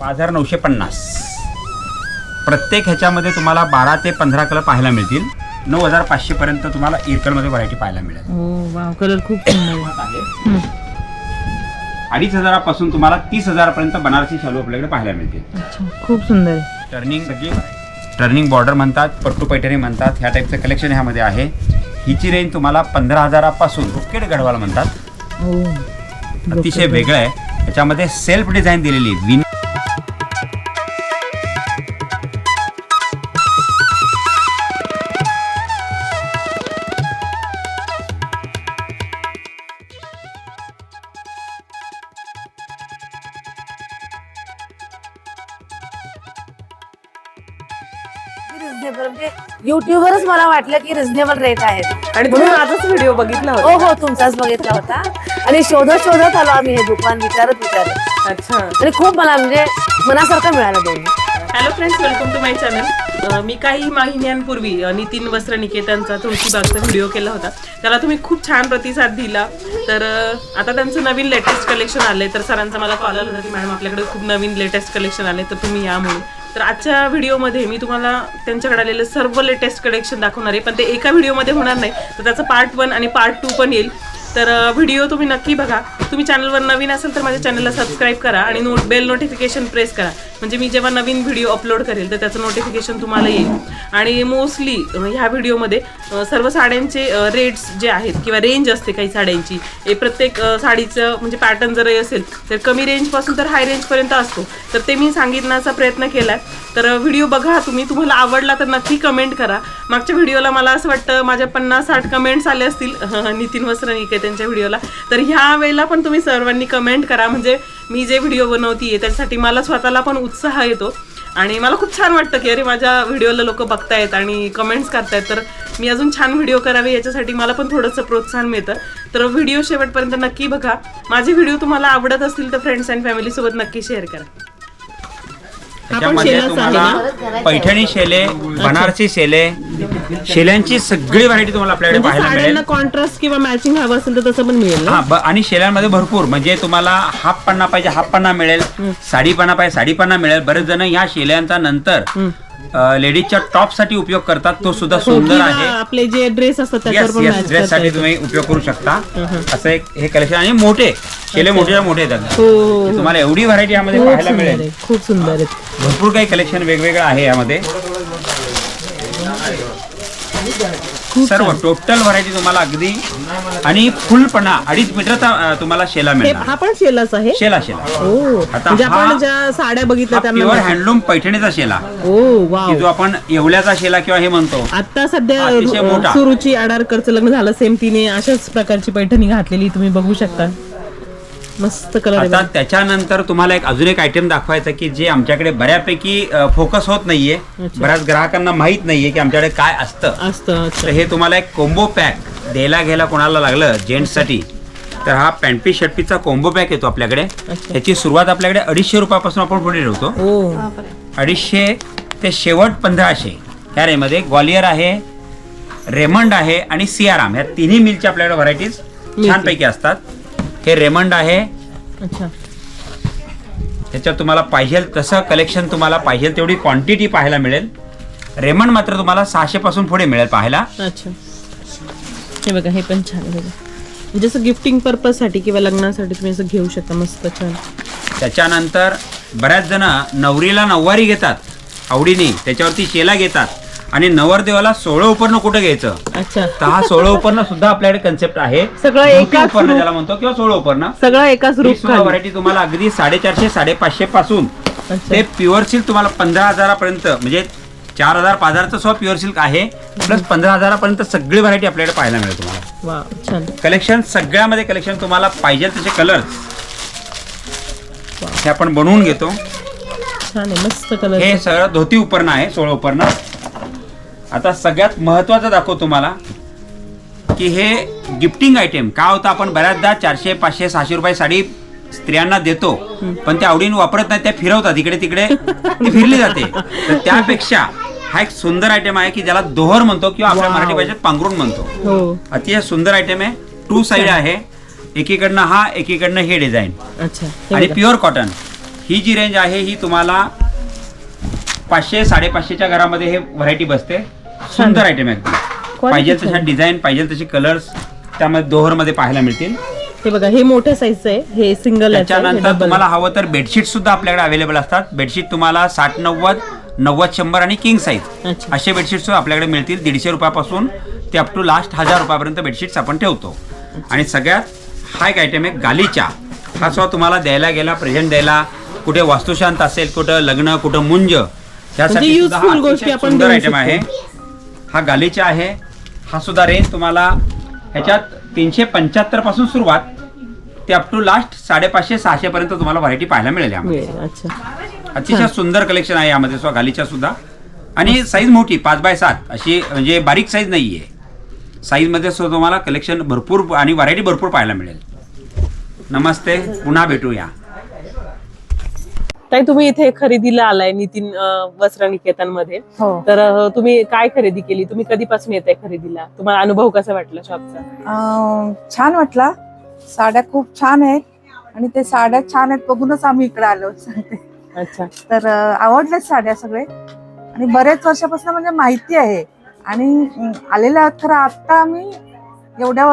पाच हजार नऊशे पन्नास. प्रत्येक ह्याच्यामध्ये तुम्हाला बारा ते पंधरा कलर पाहायला मिळतील. नऊ हजार पाचशेपर्यंत तुम्हाला इरकलमध्ये व्हरायटी पाहायला मिळेल. हो वाव कलर खूप सुंदर आहे. हम्म. अडीच हजारापासून तुम्हाला तीस हजारापर्यंत बनारसी शालू आपल्याकडे पाहायला मिळतील. अच्छा खूप सुंदर आहे. टर्निंग सगळी टर्निंग बॉर्डर म्हणतात पट्टू पैठणी म्हणतात ह्या टाईपचं कलेक्शन ह्यामध्ये आहे. हिची रेंज तुम्हाला पंधरा हजारापासून रोकेट गडवाल म्हणतात. हो. अतिशय वेगळं आहे. याच्यामध्ये सेल्फ डिझाईन दिलेली विन रिझनेबल म्हणजे युट्यूबवरच मला वाटलं की रिझनेबल रेट आहेत आणि तुम्ही माझाच व्हिडिओ बघितला हो होता. हो तुमचाच बघितला होता. आणि शोधत शोधत आलो आम्ही हे दुकान विचारत विचारत. अच्छा. आणि खूप मला म्हणजे मनासारखं मिळालं दोन्ही hello friends welcome to my channel मी काही महिन्यांपूर्वी नितीन वस्त्र निकेतनचा तुळशीबागचा व्हिडिओ केला होता. त्याला तुम्ही खूप छान प्रतिसाद दिला. तर आता त्यांचं नवीन लेटेस्ट कलेक्शन आलंय. तर सरांचा मला कॉल आला होता की मॅडम आपल्याकडे खूप नवीन लेटेस्ट कलेक्शन आले तर तुम्ही या म्हणून. तर आजच्या व्हिडिओमध्ये मी तुम्हाला त्यांच्याकडे आलेलं सर्व लेटेस्ट कलेक्शन दाखवणार आहे. पण ते एका व्हिडिओमध्ये होणार नाही. तर त्याचं पार्ट वन आणि पार्ट टू पण येईल. तर व्हिडिओ तुम्ही नक्की बघा. तुम्ही चॅनलवर नवीन असेल तर माझ्या चॅनलला सबस्क्राईब करा आणि नोट बेल नोटिफिकेशन प्रेस करा. म्हणजे मी जेव्हा नवीन व्हिडिओ अपलोड करेल तर त्याचं नोटिफिकेशन तुम्हाला येईल. आणि मोस्टली ह्या व्हिडिओमध्ये सर्व साड्यांचे रेट्स जे आहेत किंवा रेंज असते काही साड्यांची हे प्रत्येक साडीचं म्हणजे पॅटर्न जर असेल तर कमी रेंजपासून तर हाय रेंजपर्यंत असतो. तर ते मी सांगितण्याचा प्रयत्न केला आहे तर व्हिडिओ बघा तुम्ही. तुम्हाला आवडला तर नक्की कमेंट करा. मागच्या व्हिडिओला मला असं वाटतं माझ्या पन्नास साठ कमेंट्स आले असतील. नितीन वस्त्रनिके त्यांच्या व्हिडिओला. तर ह्या वेळेला पण तुम्ही सर्वांनी कमेंट करा. म्हणजे मी जे व्हिडिओ बनवतीये त्यासाठी मला स्वतःला पण उत्साह येतो. आणि मला खूप छान वाटतं की अरे माझ्या व्हिडिओला लोक बघतायत आणि कमेंट्स करतायत. तर मी अजून छान व्हिडिओ करावे याच्यासाठी मला पण थोडंसं प्रोत्साहन मिळतं. तर व्हिडिओ शेवटपर्यंत नक्की बघा. माझे व्हिडिओ तुम्हाला आवडत असतील तर फ्रेंड्स अँड फॅमिलीसोबत नक्की शेअर करा. त्याच्यामध्ये तुम्हाला पैठणी शेले बनारसी शेले शेल्यांची सगळी व्हरायटी तुम्हाला आपल्याकडे म्हणजे पाहायला मिळेल. कॉन्ट्रास्ट किंवा मॅचिंग हवं असेल तर तसं पण मिळेल हा ब- आणि शेल्यांमध्ये भरपूर म्हणजे तुम्हाला हाफ पन्ना पाहिजे हाफ पन्ना मिळेल. साडी पन्ना पाहिजे साडी पन्ना मिळेल. बरेच जण ह्या शेल्यांचा नंतर लेडीजच्या टॉपसाठी उपयोग करतात तो सुद्धा हो, सुंदर आहे. आपले जे ड्रेस असतात ड्रेस साठी. तुम्ही उपयोग करू शकता. असं एक हे कलेक्शन आणि मोठे शेले मोठे मोठे येतात हो हो. तुम्हाला एवढी व्हरायटी यामध्ये पाहायला मिळेल. खूप सुंदर भरपूर काही कलेक्शन वेगवेगळं आहे यामध्ये. सर्व टोटल व्हरायटी तुम्हाला अगदी आणि फुलपणा अडीच मीटरचा तुम्हाला शेला हे मिळणार. हा पण शेलाच आहे? शेला शेला. हो. आता म्हणजे हा- आपण ज्या साड्या बघितल्या प्युअर. हँडलूम पैठणीचा शेला. Oh wow. की जो आपण येवल्याचा शेला किंवा हे म्हणतो. आता सध्या अतिशय मोठा. अ, सुरुची आडारकरचं लग्न झालं सेम तिने अशाच प्रकारची पैठणी घातलेली तुम्ही बघू शकता. मस्त कलर आता. त्याच्यानंतर तुम्हाला एक अजून एक आयटम दाखवायचं की जे आमच्याकडे बऱ्यापैकी फोकस होत नाहीये. अच्छा. बऱ्याच ग्राहकांना माहीत नाहीये की आमच्याकडे काय असतं. असतं तर अच्छा हे तुम्हाला एक कोंबो पॅक द्यायला घ्यायला कोणाला लागलं? जेंट्ससाठी तर हा पॅन्ट पीस शर्ट पीसचा कोंबो पॅक येतो आपल्याकडे. अच्छा. याची सुरुवात आपल्याकडे अडीचशे रुपयापासून आपण पुढे ठेवतो. ओ अडीचशे ते शेवट पंधराशे. ह्या रेमध्ये ग्वालियर आहे रेमंड आहे आणि सियाराम. ह्या तिन्ही मिलच्या आपल्याकडे व्हरायटीज छानपैकी असतात. हे रेमंड आहे. अच्छा. त्याच्यात तुम्हाला पाहिजे तसं कलेक्शन तुम्हाला पाहिजे तेवढी क्वांटिटी पाहायला मिळेल. रेमंड मात्र तुम्हाला सहाशे पासून पुढे मिळेल पाहायला. अच्छा. हे बघा हे पण छान आहे बघा. जसं गिफ्टिंग पर्पजसाठी किंवा लग्नासाठी तुम्ही असं घेऊ शकता मस्त छान. त्याच्यानंतर बऱ्याच जण नवरीला नऊवारी घेतात आवडीने. त्याच्यावरती शेला घेतात. आणि नवरदेवाला सोळं उपरणं कुठं घ्यायचं? अच्छा. तर हा सोळं उपरणं सुद्धा आपल्याकडे कन्सेप्ट आहे. सगळं एकाच उपरणं रूप- ज्याला म्हणतो किंवा सोळं उपरणं. सगळं एकाच ही रूप सुद्धा खाली. व्हरायटी तुम्हाला अगदी साडेचारशे साडेपाचशे पासून. अच्छा. ते प्युअर सिल्क तुम्हाला पंधरा हजारापर्यंत म्हणजे चार हजार पाच हजारचं सुद्धा प्युअर सिल्क आहे. प्लस पंधरा हजारापर्यंत सगळी व्हरायटी आपल्याकडे पाहायला मिळेल तुम्हाला. वा छान. कलेक्शन सगळ्यामध्ये कलेक्शन तुम्हाला पाहिजे तसे कलर्स हे आपण बनवून घेतो. छान आहे मस्त कलर हे सगळं धोती उपरणं आहे सोळं उपरणं. आता सगळ्यात महत्वाचं दाखवतो तुम्हाला की हे गिफ्टिंग आयटेम काय होतं? आपण बऱ्याचदा चारशे पाचशे सहाशे रुपये साडी स्त्रियांना देतो पण त्या आवडीने वापरत नाही त्या फिरवतात. इकडे तिकडे ती फिरली जाते. तर त्यापेक्षा हा एक सुंदर आयटम आहे की ज्याला दोहर म्हणतो किंवा आपल्या. मराठी भाषेत पांघरुण म्हणतो. हो. अतिशय सुंदर आयटम आहे. टू साइड आहे. एकीकडनं हा एकीकडनं हे डिझाईन आणि. प्युअर कॉटन ही जी रेंज आहे ही तुम्हाला पाचशे साडेपाचशेच्या घरामध्ये हे व्हरायटी बसते. सुंदर आयटम आहे एकदम पाहिजे तशा डिझाईन पाहिजे तसे कलर्स त्यामध्ये दोहरमध्ये पाहायला मिळतील. हे बघा हे मोठ्या साईजचं आहे. हे सिंगल त्याच्यानंतर तुम्हाला हवं तर बेडशीट सुद्धा आपल्याकडे अवेलेबल असतात. बेडशीट तुम्हाला साठ नव्वद नव्वद शंभर आणि किंग साईज असे बेडशीट सुद्धा आपल्याकडे मिळतील. दीडशे रुपयापासून ते अप टू लास्ट हजार रुपयापर्यंत बेडशीट्स आपण ठेवतो. आणि सगळ्यात हा एक आयटम आहे गालीचा. हा सुद्धा तुम्हाला द्यायला गेला प्रेझेंट द्यायला. कुठे वास्तुशांत असेल कुठं लग्न कुठं मुंज. म्हणजे अतिशय गोष्टी आपण आयटम. आहे. हा गालीचा आहे. हा सुद्धा रेंज तुम्हाला ह्याच्यात तीनशे पंच्याहत्तरपासून सुरुवात. ते अप टू लास्ट साडेपाचशे सहाशे पर्यंत तुम्हाला व्हरायटी पाहायला मिळेल यामध्ये. अतिशय सुंदर कलेक्शन आहे यामध्ये सुद्धा गालीच्या सुद्धा. आणि साईज मोठी पाच बाय सात अशी म्हणजे बारीक साईज नाही आहे साईजमध्ये सुद्धा तुम्हाला कलेक्शन भरपूर आणि व्हरायटी भरपूर पाहायला मिळेल. नमस्ते पुन्हा भेटूया. ताई तुम्ही इथे खरेदीला आलाय नितीन वस्त्र निकेतनमध्ये हो. तर तुम्ही काय खरेदी केली? तुम्ही कधीपासून येत आहे खरेदीला? तुम्हाला अनुभव कसा वाटला शॉपचा? छान वाटला. साड्या खूप छान आहेत आणि ते साड्या छान आहेत बघूनच आम्ही इकडे आलो. अच्छा. तर अं, आवडल्याच साड्या सगळे. आणि बरेच वर्षापासून म्हणजे माहिती आहे. आणि आलेल्या खरं आता आम्ही एवढ्या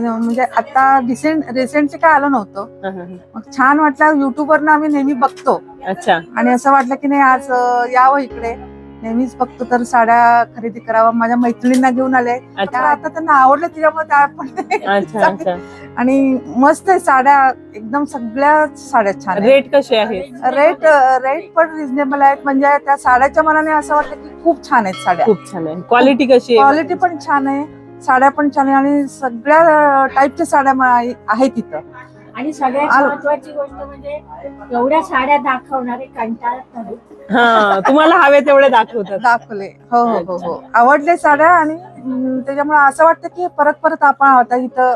म्हणजे आता रिसेंट रिसेंटली काय आलो नव्हतो. मग छान वाटलं युट्यूबवरनं आम्ही नेहमी बघतो. अच्छा. आणि असं वाटलं की नाही आज यावं इकडे. नेहमीच बघतो तर साड्या खरेदी करावा. माझ्या मैत्रिणींना घेऊन आले. त्या अच्छा आता त्यांना आवडलं त्याच्यामुळे त्या अच्छा पण आणि मस्त आहे साड्या. एकदम सगळ्या साड्या छान आहेत. रेट कसे आहे? रेट रेट पण रिझनेबल आहेत. म्हणजे त्या साड्याच्या मनाने असं वाटतं की खूप छान आहेत साड्या. खूप छान आहे. क्वालिटी कशी क्वालिटी पण छान आहे. साड्या पण छान आहे आणि सगळ्या टाईपच्या साड्या म- आहेत तिथं आणि सगळ्यात आलो. महत्वाची गोष्ट म्हणजे एवढ्या साड्या दाखवणारे कंटाळत नाही हा तुम्हाला हवे तेवढे दाखवतात. दाखवले. हो हो हो हो. आवडले साड्या आणि त्याच्यामुळे असं वाटतं की परत परत आपण आता इथं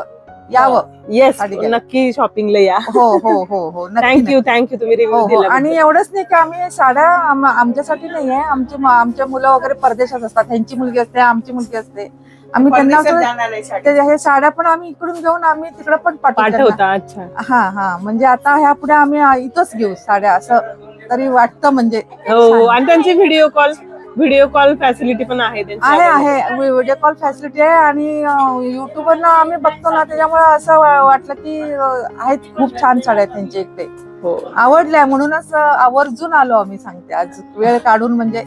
यावं. येस साडी घ्यायला. नक्की शॉपिंगला या. हो हो हो हो. नक्की थँक्यू थँक्यू तुम्ही हो रिव्ह्यू हो. दिला आणि एवढंच नाही की आम्ही साड्या आम- आमच्यासाठी नाही आहे आमची म- आमच्या मुलं वगैरे परदेशात असतात. त्यांची मुलगी असते आमची मुलगी असते. आम्ही त्यांना असं- ते- हे साड्या पण आम्ही इकडून घेऊन आम्ही तिकडे पण पाठवतो त्यांना. पाठवता अच्छा. हा हा. म्हणजे आता ह्या पुढे आम्ही इथंच घेऊ साड्या. असं तरी वाटतं म्हणजे. हो. आणि त्यांची video call video call facility पण आहे त्यांची. आहे आहे. व्हिडिओ कॉल फॅसिलिटी आहे आणि युट्यूबवरनं आम्ही बघतो ना त्याच्यामुळे असं वा- वाटलं की अ, आहेत खूप छान साड्या आहेत त्यांच्या इकडे. हो. आवडल्या म्हणूनच अ, आवर्जून आलो आम्ही सांगते. आज वेळ काढून म्हणजे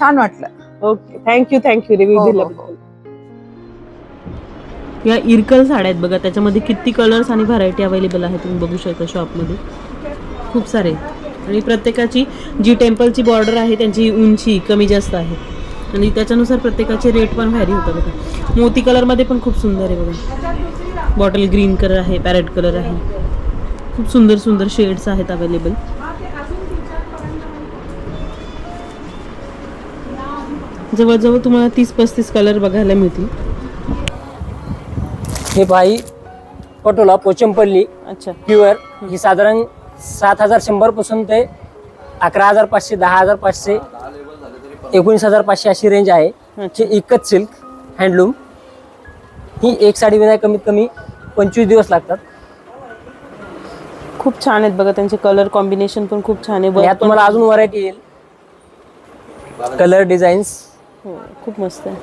छान वाटलं. ओके थँक्यू थँक्यू रिव्ह्यू हो, हो, दिल्याबद्दल या इरकल साड्या आहेत बघा त्याच्यामध्ये किती कलर्स आणि व्हरायटी अवेलेबल आहे तुम्ही बघू शकता शॉपमध्ये खूप सारे. आहेत. आणि प्रत्येकाची जी टेम्पलची बॉर्डर आहे त्यांची उंची कमी जास्त आहे. आणि त्याच्यानुसार प्रत्येकाचे रेट पण व्हॅरी होतात बघा. मोती कलरमध्ये पण खूप सुंदर आहे बघा. बॉटल ग्रीन कलर आहे पॅरेट कलर आहे. खूप सुंदर सुंदर शेड्स आहेत अवेलेबल जवळजवळ तुम्हाला तीस पस्तीस कलर बघायला मिळतील. हे भाई पटोला पोचमपल्ली अच्छा. प्युअर ही साधारण सात हजार शंभरपासून ते अकरा हजार पाचशे दहा हजार पाचशे एकोणीस हजार पाचशे अशी रेंज आहे. हे एकच सिल्क हँडलूम ही एक साडी विनाय कमीत कमी पंचवीस दिवस लागतात. खूप छान आहेत बघा त्यांचे कलर कॉम्बिनेशन पण खूप छान आहे. यात पण- तुम्हाला अजून व्हरायटी येईल. कलर डिझाईन्स हो, खूप मस्त आहे.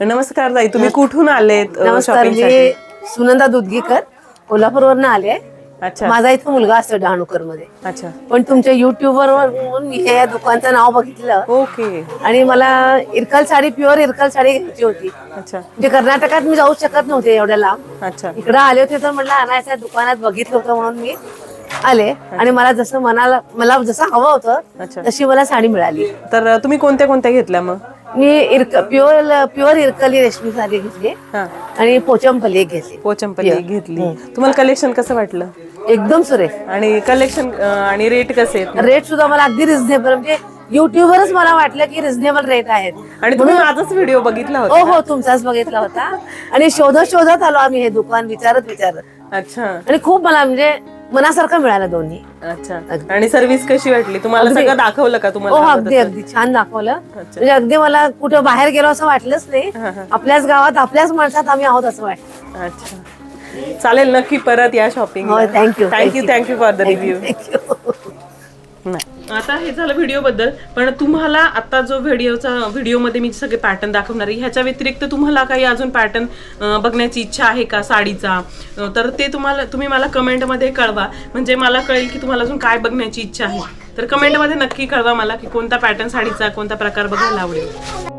नमस्कार ताई तुम्ही कुठून आलेत अ, नमस्कार shopping मी? सुनंदा दुधगीकर कोल्हापूरवरनं आले अच्छा. माझा इथं मुलगा असतो डहाणूकरमध्ये अच्छा. पण तुमच्या युट्यूबवर वरून मी या दुकानचं नाव बघितलं. ओके. आणि मला इरकल साडी प्युअर इरकल साडी घ्यायची होती. अच्छा. म्हणजे कर्नाटकात मी जाऊ शकत नव्हते एवढ्या लांब. अच्छा. इकडे आले होते तर म्हटलं आणायच्या दुकानात बघितलं होतं म्हणून मी आले. आणि मला जसं मनाला मला जसं हवं होतं अच्छा. तशी मला साडी मिळाली. तर अ, तुम्ही कोणत्या कोणत्या घेतल्या मग? मी इरक प्युअर प्युअर इरकली रेशमी साडी घेतली हा. आणि पोचमपल्ली एक घेतली. Yeah. घेतली. तुम्हाला कलेक्शन कसं वाटलं? एकदम सुरेख. आणि कलेक्शन आणि रेट कसे आहेत? रेट सुद्धा मला अगदी रिझनेबल म्हणजे युट्यूबवरच मला वाटलं की रिझनेबल रेट आहेत. आणि तुम्ही माझाच व्हिडिओ बघितला हो होता. हो तुमचाच बघितला होता. आणि शोधत शोधत आलो आम्ही हे दुकान विचारत विचारत अच्छा. आणि खूप मला म्हणजे मनासारखं मिळालं दोन्ही. अच्छा. आणि सर्व्हिस कशी वाटली? तुम्हाला अगदी. सगळं दाखवलं का हो तुम्हाला हो, अगदी? अगदी. छान दाखवलं. अच्छा. म्हणजे अगदी मला कुठं बाहेर गेलो असं वाटलंच नाही. आपल्याच गावात आपल्याच माणसात आम्ही आहोत असं वाटलं अच्छा. चालेल नक्की परत या शॉपिंग हो thank you thank you thank you for the review thank you आता हे झालं व्हिडिओ बद्दल. पण तुम्हाला आता जो व्हिडिओचा व्हिडिओमध्ये मी सगळे पॅटर्न दाखवणार आहे ह्याच्या व्यतिरिक्त तुम्हाला काही अजून पॅटर्न बघण्याची इच्छा आहे का साडीचा? तर ते तुम्हाला तुम्ही मला कमेंटमध्ये कळवा. म्हणजे मला कळेल की तुम्हाला अजून काय बघण्याची इच्छा आहे. तर कमेंटमध्ये नक्की कळवा मला की कोणता पॅटर्न साडीचा कोणता प्रकार बघायला आवडेल.